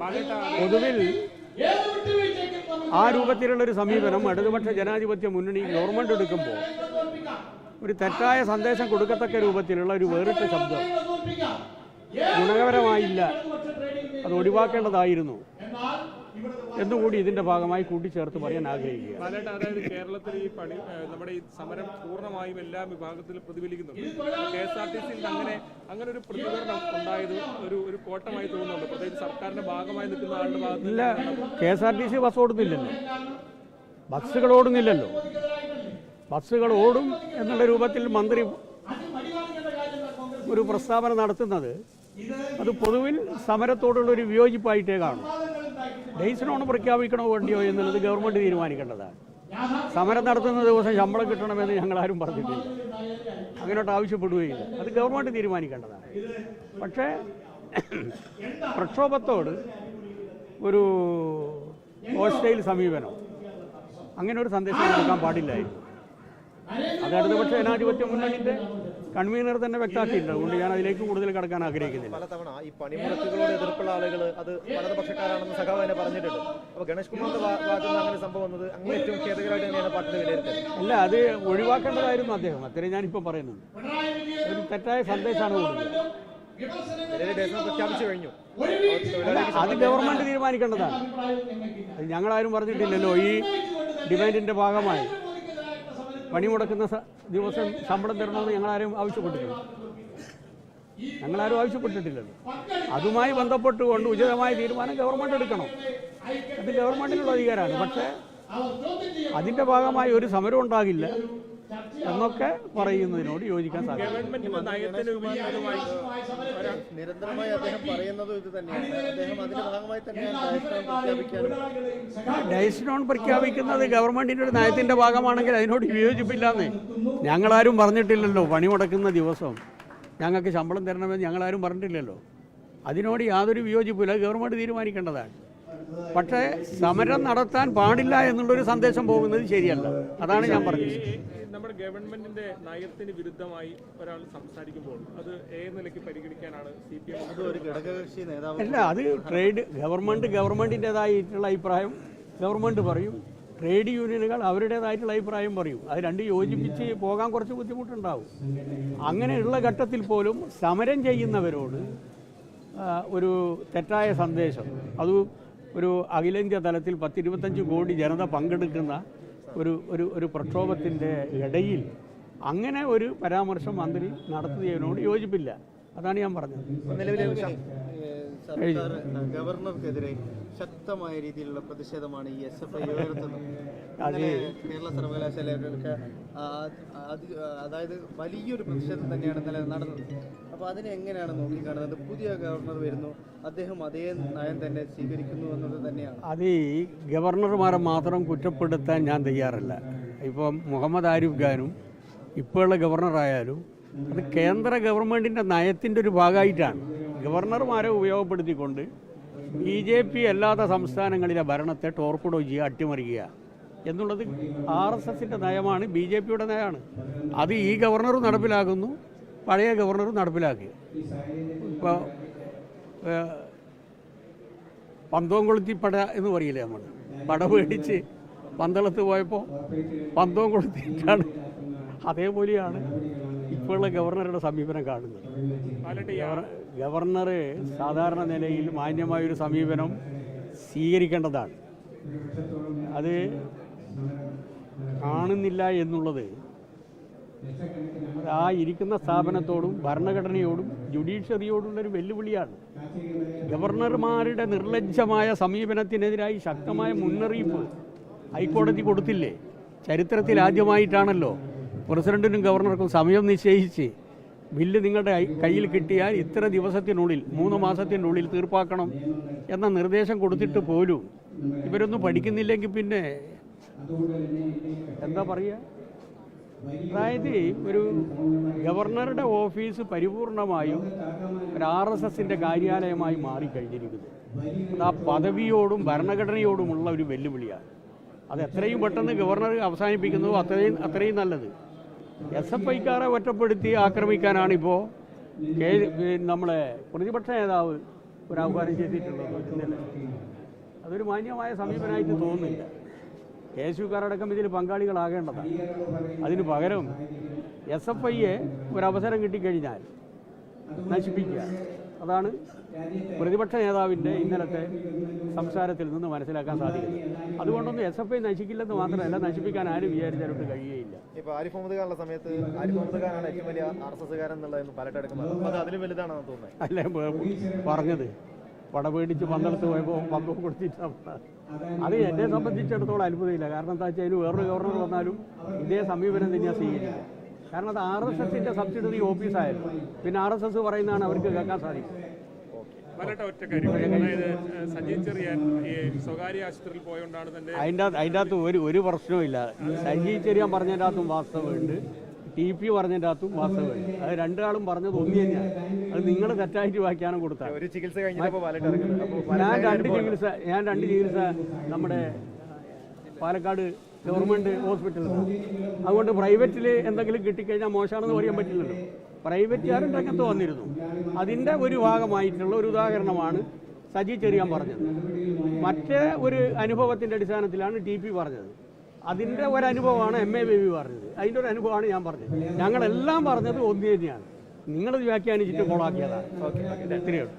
പൊതുവിൽ ആ രൂപത്തിലുള്ള ഒരു സമീപനം ഇടതുപക്ഷ ജനാധിപത്യ മുന്നണി ഗവൺമെന്റ് എടുക്കുമ്പോൾ ഒരു തെറ്റായ സന്ദേശം കൊടുക്കത്തക്ക രൂപത്തിലുള്ള ഒരു വേറിട്ട ശബ്ദം ഗുണകരമായില്ല. അത് ഒഴിവാക്കേണ്ടതായിരുന്നു. എന്നുകൂടി ഇതിന്റെ ഭാഗമായി കൂട്ടിച്ചേർത്ത് പറയാൻ ആഗ്രഹിക്കുക അതായത് കേരളത്തിൽ ഈ പണി നമ്മുടെ ഈ സമരം പൂർണമായും എല്ലാ വിഭാഗത്തിലും പ്രതിഫലിക്കുന്നുണ്ട്. കെ എസ് ആർ ടി സിയിൽ അങ്ങനെ അങ്ങനെ ഒരു പ്രതികരണം ഉണ്ടായത് ഒരു ഒരു കോട്ടമായി തോന്നുന്നുണ്ട്. പ്രത്യേകിച്ച് സർക്കാരിന്റെ ഭാഗമായി നിൽക്കുന്ന ആളുടെ ഭാഗത്ത് ഇല്ല. K S R T C bus ഓടുന്നില്ലല്ലോ. ബസ്സുകൾ ഓടുന്നില്ലല്ലോ. ബസ്സുകൾ ഓടും എന്നുള്ള രൂപത്തിൽ മന്ത്രി ഒരു പ്രസ്താവന നടത്തുന്നത് അത് പൊതുവിൽ സമരത്തോടുള്ള ഒരു വിയോജിപ്പായിട്ടേ കാണും. ഡേയ്സിനോണ് പ്രഖ്യാപിക്കണോ വേണ്ടിയോ എന്നുള്ളത് ഗവൺമെന്റ് തീരുമാനിക്കേണ്ടതാണ്. സമരം നടത്തുന്ന ദിവസം ശമ്പളം കിട്ടണമെന്ന് ഞങ്ങൾ ആരും പറഞ്ഞിട്ടില്ല. അങ്ങനോട്ട് ആവശ്യപ്പെടുകയില്ല. അത് ഗവൺമെന്റ് തീരുമാനിക്കേണ്ടതാണ്. പക്ഷേ പ്രക്ഷോഭത്തോട് ഒരു ഹോസ്റ്റൈൽ സമീപനം അങ്ങനെ ഒരു സന്ദേശം കൊടുക്കാൻ പാടില്ലായിരുന്നു. അത് ഇടതുപക്ഷ ജനാധിപത്യ മുന്നണിന്റെ കൺവീനർ തന്നെ വ്യക്തമാക്കിയിട്ടുണ്ട്. അതുകൊണ്ട് ഞാൻ അതിലേക്ക് കൂടുതൽ കടക്കാൻ ആഗ്രഹിക്കുന്നില്ല. പലതവണ ഈ പണിമുടക്കുകളോട് എതിർപ്പുള്ള ആളുകൾ അത് വലതുപക്ഷക്കാരാണെന്ന് സഖാവ് തന്നെ പറഞ്ഞിട്ടുണ്ട്. അപ്പോൾ ഗണേഷ് കുമാറിന്റെ ഭാ- ഭാഗത്ത് അങ്ങനെ സംഭവം വന്നത് അങ്ങനെ ഏറ്റവും ഖേദകരമായിട്ട് തന്നെയാണ് അല്ല അത് ഒഴിവാക്കേണ്ടതായിരുന്നു അദ്ദേഹം. അത്രയും ഞാനിപ്പോൾ പറയുന്നത്. ഒരു തെറ്റായ സന്ദേശമാണ് കൊടുക്കുന്നത് അത് ഗവൺമെന്റ് തീരുമാനിക്കേണ്ടതാണ്. ഞങ്ങളാരും പറഞ്ഞിട്ടില്ലല്ലോ. ഈ ഡിമാൻഡിന്റെ ഭാഗമായി. പണിമുടക്കുന്ന മുടക്കുന്ന ദിവസം ശമ്പളം തരണമെന്ന് ഞങ്ങളാരും ആവശ്യപ്പെട്ടിട്ടില്ല. ഞങ്ങളാരും ആവശ്യപ്പെട്ടിട്ടില്ലല്ലോ. അതുമായി ബന്ധപ്പെട്ടുകൊണ്ട് ഉചിതമായ തീരുമാനം ഗവൺമെന്റ് എടുക്കണം. അത് ഗവൺമെന്റിനുള്ള അധികാരമാണ്. പക്ഷേ അതിന്റെ ഭാഗമായി ഒരു സമരം ഉണ്ടാകില്ല എന്നൊക്കെ പറയുന്നതിനോട് യോജിക്കാൻ സാധിക്കും. നിരന്തരമായി അദ്ദേഹം പറയുന്നത് ഇത് തന്നെയാണ്. അദ്ദേഹം അതിന്റെ ഭാഗമായി തന്നെയാണ് പ്രഖ്യാപിക്കാനും ഡയസ്നോൺ പ്രഖ്യാപിക്കുന്നത് ഗവൺമെന്റിന്റെ ഒരു നയത്തിന്റെ ഭാഗമാണെങ്കിൽ അതിനോട് വിയോജിപ്പില്ലാന്നേ ഞങ്ങളാരും പറഞ്ഞിട്ടില്ലല്ലോ പണി മുടക്കുന്ന ദിവസം. ഞങ്ങൾക്ക് ശമ്പളം തരണമെന്ന് ഞങ്ങളാരും പറഞ്ഞിട്ടില്ലല്ലോ. അതിനോട് യാതൊരു വിയോജിപ്പില്ല അത് ഗവൺമെന്റ് തീരുമാനിക്കേണ്ടതാണ്. പക്ഷേ സമരം നടത്താൻ പാടില്ല എന്നുള്ളൊരു സന്ദേശം പോകുന്നത് ശരിയല്ല. അതാണ് ഞാൻ പറഞ്ഞത്. നമ്മുടെ ഗവൺമെന്റിന്റെ നയത്തിന് വിരുദ്ധമായി ഒരാൾ സംസാരിക്കുമ്പോൾ അത് ഏത് നിലയ്ക്ക് പരിഗണിക്കാനാണ് സി പി എം ഒരു ഘടകകക്ഷി നേതാവ് അല്ല അത് ട്രേഡ് ഗവൺമെന്റ് ഗവൺമെന്റിന്റെതായിട്ടുള്ള അഭിപ്രായം ഗവൺമെന്റ് പറയും. ട്രേഡ് യൂണിയനുകൾ അവരുടേതായിട്ടുള്ള അഭിപ്രായം പറയും. അത് രണ്ട് യോജിപ്പിച്ച് പോകാൻ കുറച്ച് ബുദ്ധിമുട്ടുണ്ടാവും. അങ്ങനെയുള്ള ഘട്ടത്തിൽ പോലും സമരം ചെയ്യുന്നവരോട് ഒരു തെറ്റായ സന്ദേശം. അത് ഒരു അഖിലേന്ത്യാ തലത്തിൽ പത്തിരുപത്തഞ്ച് കോടി ജനത പങ്കെടുക്കുന്ന ഒരു ഒരു ഒരു പ്രക്ഷോഭത്തിന്റെ ഇടയിൽ അങ്ങനെ ഒരു പരാമർശം മന്ത്രി നടത്തിയതിനോട് യോജിപ്പില്ല. അതാണ് ഞാൻ പറഞ്ഞത്. സർക്കാർ ഗവർണർക്കെതിരെ ശക്തമായ രീതിയിലുള്ള പ്രതിഷേധമാണ് ഈ എസ് എഫ് ഐ ഉയർത്തുന്നത്. കേരള സർവകലാശാലയൊക്കെ അതായത് വലിയൊരു പ്രതിഷേധം തന്നെയാണ് ഇന്നലെ നടന്നത്. അപ്പോൾ അതിനെ എങ്ങനെയാണ് നോക്കിക്കാണുന്നത്? പുതിയ ഗവർണർ വരുന്നു അദ്ദേഹം അതേ നയം തന്നെ സ്വീകരിക്കുന്നു എന്നത് തന്നെയാണ്. അത് ഈ ഗവർണർമാരെ മാത്രം കുറ്റപ്പെടുത്താൻ ഞാൻ തയ്യാറല്ല. ഇപ്പം മുഹമ്മദ് ആരിഫ് ഖാനും ഇപ്പോഴുള്ള ഗവർണറായാലും അത് കേന്ദ്ര ഗവൺമെന്റിന്റെ നയത്തിന്റെ ഒരു ഭാഗമായിട്ടാണ്. ഗവർണർമാരെ ഉപയോഗപ്പെടുത്തിക്കൊണ്ട് ബി ജെ പി അല്ലാത്ത സംസ്ഥാനങ്ങളിലെ ഭരണത്തെ ടോർപ്പിഡോ ചെയ്യുക അട്ടിമറിക്കുക എന്നുള്ളത് ആർ എസ് എസിന്റെ നയമാണ് ബി ജെ പിയുടെ നയമാണ്. അത് ഈ ഗവർണറും നടപ്പിലാക്കുന്നു പഴയ ഗവർണറും നടപ്പിലാക്കി. ഇപ്പോൾ പന്തോംകൊളുത്തി പട എന്ന് പറയില്ലേ നമ്മൾ? പട പേടിച്ച് പന്തളത്ത് പോയപ്പോൾ പന്തോംകൊളുത്തിയിട്ടാണ് അതേപോലെയാണ് ഇപ്പോഴുള്ള ഗവർണറുടെ സമീപനം കാണുന്നത്. ഗവർണർ സാധാരണ നിലയിൽ മാന്യമായൊരു സമീപനം സ്വീകരിക്കേണ്ടതാണ്. അത് കാണുന്നില്ല എന്നുള്ളത് ആ ഇരിക്കുന്ന സ്ഥാപനത്തോടും ഭരണഘടനയോടും ജുഡീഷ്യറിയോടുള്ളൊരു വെല്ലുവിളിയാണ്. ഗവർണർമാരുടെ നിർലജ്ജമായ സമീപനത്തിനെതിരായി ശക്തമായ മുന്നറിയിപ്പ് ഹൈക്കോടതി കൊടുത്തില്ലേ? ചരിത്രത്തിൽ ആദ്യമായിട്ടാണല്ലോ പ്രസിഡന്റിനും ഗവർണർക്കും സമയം നിശ്ചയിച്ച് ബില്ല് നിങ്ങളുടെ കയ്യിൽ കിട്ടിയാൽ ഇത്ര ദിവസത്തിനുള്ളിൽ മൂന്ന് മാസത്തിനുള്ളിൽ തീർപ്പാക്കണം എന്ന നിർദ്ദേശം കൊടുത്തിട്ട് പോലും ഇവരൊന്നും പഠിക്കുന്നില്ലെങ്കിൽ പിന്നെ എന്താ പറയുക? അതായത് ഒരു ഗവർണറുടെ ഓഫീസ് പരിപൂർണമായും ഒരു ആർ എസ് എസിന്റെ കാര്യാലയമായി മാറിക്കഴിഞ്ഞിരിക്കുന്നു. അത് ആ പദവിയോടും ഭരണഘടനയോടുമുള്ള ഒരു വെല്ലുവിളിയാണ്. അത് എത്രയും പെട്ടെന്ന് ഗവർണർ അവസാനിപ്പിക്കുന്നു അത്രയും അത്രയും നല്ലത്. എസ് എഫ് ഐക്കാരെ ഒറ്റപ്പെടുത്തി ആക്രമിക്കാനാണിപ്പോൾ നമ്മളെ പ്രതിപക്ഷ നേതാവ് ഒരു ആഹ്വാനം ചെയ്തിട്ടുള്ളത്. അതൊരു മാന്യമായ സമീപനമായിട്ട് തോന്നുന്നില്ല. യേശുക്കാരടക്കം ഇതിൽ പങ്കാളികളാകേണ്ടതാണ്. അതിന് പകരം എസ് എഫ് ഐയെ ഒരവസരം കിട്ടിക്കഴിഞ്ഞാൽ നശിപ്പിക്കുക. അതാണ് പ്രതിപക്ഷ നേതാവിന്റെ ഇന്നലത്തെ സംസാരത്തിൽ നിന്ന് മനസ്സിലാക്കാൻ സാധിക്കുന്നത്. അതുകൊണ്ടൊന്നും എസ് എഫ് ഐ നശിക്കില്ലെന്ന് മാത്രമല്ല നശിപ്പിക്കാൻ ആരും വിചാരിച്ചാലോട്ട് കഴിയുകയില്ല. ഇപ്പൊ ആരിഫ് മുഹമ്മദ് ഖാനുള്ള സമയത്ത് ആരിഫ് മുഹമ്മദ് ഖാനാണ് ഏറ്റവും വലിയ ആർ എസ് എസ് കാരൻ എന്നുള്ളതെന്ന് പലയിട്ട് എടുക്കുന്നത് അത് അതിലും വലുതാണെന്ന് തോന്നുന്നത്? അല്ലേ പറഞ്ഞത്. പടപേടിച്ച് പന്തളത്ത് പോയപ്പോൾ പന്തം കൊടുത്തിട്ട് അത് എന്നെ സംബന്ധിച്ചിടത്തോളം അത്ഭുതമില്ല. കാരണം എന്താ വെച്ചാൽ അതിന് വേറൊരു ഗവർണർ വന്നാലും ഇതേ സമീപനം തന്നെയാണ് സ്വീകരിക്കുക കാരണം അത് ആർ എസ് എസിന്റെ സബ്സിഡറി ഓഫീസായിരുന്നു പിന്നെ ആർ എസ് എസ് പറയുന്നതാണ് അവർക്ക് കേൾക്കാൻ സാധിക്കും. വരട്ടെ ഒറ്റ കാര്യം. അതായത് ചെറിയാൻ ഈ സ്വകാര്യ ആശുപത്രിയിൽ പോയോണ്ടാണ് തന്റെ അതിന്റെ അകത്ത് അതിന്റെ അകത്ത് ഒരു ഒരു പ്രശ്നവും ഇല്ല സജീവ് ചെറിയാൻ പറഞ്ഞതിന്റെ അകത്തും വാസ്തവമുണ്ട്. ടി പി പറഞ്ഞതിന്റെ അകത്തും വാസ്തവമുണ്ട്. അത് രണ്ടാളും പറഞ്ഞത് ഒന്ന് തന്നെയാണ്. അത് നിങ്ങൾ തെറ്റായിട്ട് വ്യാഖ്യാനം കൊടുത്താൽ. ഒരു ചികിത്സ ഞാൻ രണ്ട് ചികിത്സ ഞാൻ രണ്ട് ചികിത്സ നമ്മുടെ പാലക്കാട് ഗവൺമെന്റ് ഹോസ്പിറ്റലിൽ അതുകൊണ്ട് പ്രൈവറ്റിൽ എന്തെങ്കിലും കിട്ടിക്കഴിഞ്ഞാൽ മോശമാണെന്ന് പറയാൻ പറ്റില്ലല്ലോ. പ്രൈവറ്റുകാരും രംഗത്ത് വന്നിരുന്നു അതിന്റെ ഒരു ഭാഗമായിട്ടുള്ള ഒരു ഉദാഹരണമാണ് സജി ചെറിയാൻ പറഞ്ഞത്. മറ്റേ ഒരു അനുഭവത്തിന്റെ അടിസ്ഥാനത്തിലാണ് ടി പി പറഞ്ഞത്. അതിന്റെ ഒരു അനുഭവമാണ് എം എ ബേബി പറഞ്ഞത്. അതിന്റെ ഒരു അനുഭവമാണ് ഞാൻ പറഞ്ഞത്. ഞങ്ങളെല്ലാം പറഞ്ഞത് ഒന്ന് തന്നെയാണ്. നിങ്ങളത് വ്യാഖ്യാനിച്ചിട്ട് കൊളാക്കിയതാണ്. ഓക്കെ ഇത്രയേ ഉള്ളൂ.